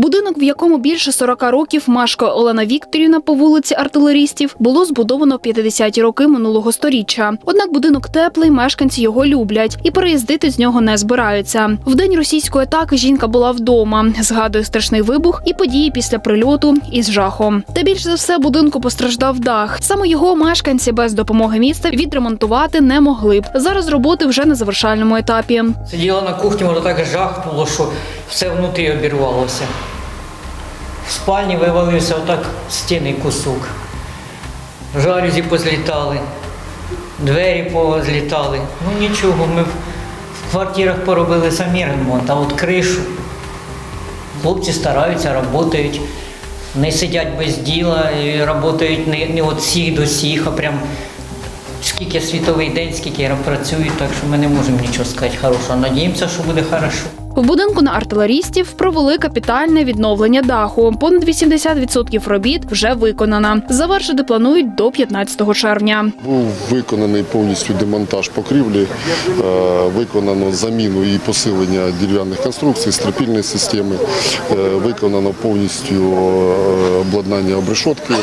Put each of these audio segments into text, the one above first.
Будинок, в якому більше 40 років мешкає Олена Вікторівна по вулиці артилерістів, було збудовано в 50-ті роки минулого сторіччя. Однак будинок теплий, мешканці його люблять і переїздити з нього не збираються. В день російської атаки жінка була вдома, згадує страшний вибух і події після прильоту із жахом. Та більше за все будинку постраждав дах. Саме його мешканці без допомоги міста відремонтувати не могли б. Зараз роботи вже на завершальному етапі. Сиділа на кухні, воно так жахнуло, що все внутрі обірвалося. Спальні вивалився отак стіни кусок. Жалюзі позлітали, двері позлітали. Ну нічого, ми в квартирах поробили самі ремонт, а от кришу. Хлопці стараються, працюють, не сидять без діла, і працюють не, не от всіх до всіх, а прям скільки світовий день, скільки працюють, так що ми не можемо нічого сказати хорошого. Надіємося, що буде хорошо. В будинку на артилерістів провели капітальне відновлення даху. Понад 80% робіт вже виконано. Завершити планують до 15 червня. Був виконаний повністю демонтаж покрівлі, е, виконано заміну і посилення дерев'яних конструкцій, стропільної системи, е, виконано повністю е, обладнання обрешотки,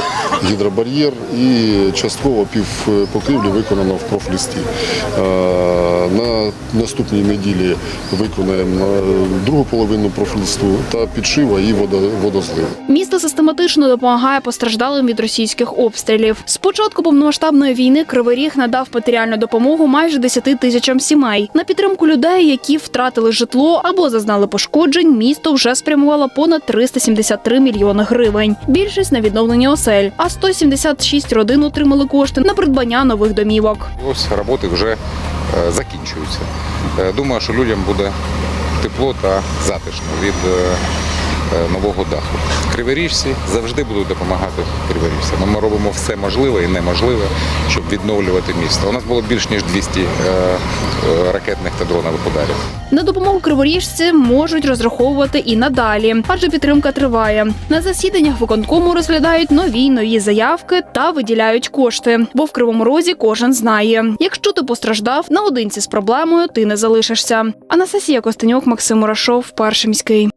гідробар'єр і частково пів покрівлі виконано в профлісті. На наступній неділі виконаємо е, другу половину профлісту та підшива і водо- водозлив. Місто систематично допомагає постраждалим від російських обстрілів. З початку повномасштабної війни Кривий Ріг надав матеріальну допомогу майже 10 тисячам сімей. На підтримку людей, які втратили житло або зазнали пошкоджень, місто вже спрямувало понад 373 мільйони гривень. Більшість на відновлення осель, а 176 родин отримали кошти на придбання нових домівок. Ось роботи вже закінчуються. Е, Думаю, що людям буде тепло та затишно від е, е, нового даху. Криворіжці завжди будуть допомагати криворіжцям. Ми робимо все можливе і неможливе, щоб відновлювати місто. У нас було більш ніж 200 е, е, ракетних та дронових ударів. На допомогу криворіжці можуть розраховувати і надалі, адже підтримка триває. На засіданнях виконкому розглядають нові й нові заявки та виділяють кошти. Бо в кривому розі кожен знає. Якщо ти постраждав наодинці з проблемою, ти не залишишся. Анастасія Костенюк, Максим Мурашов, перший міський.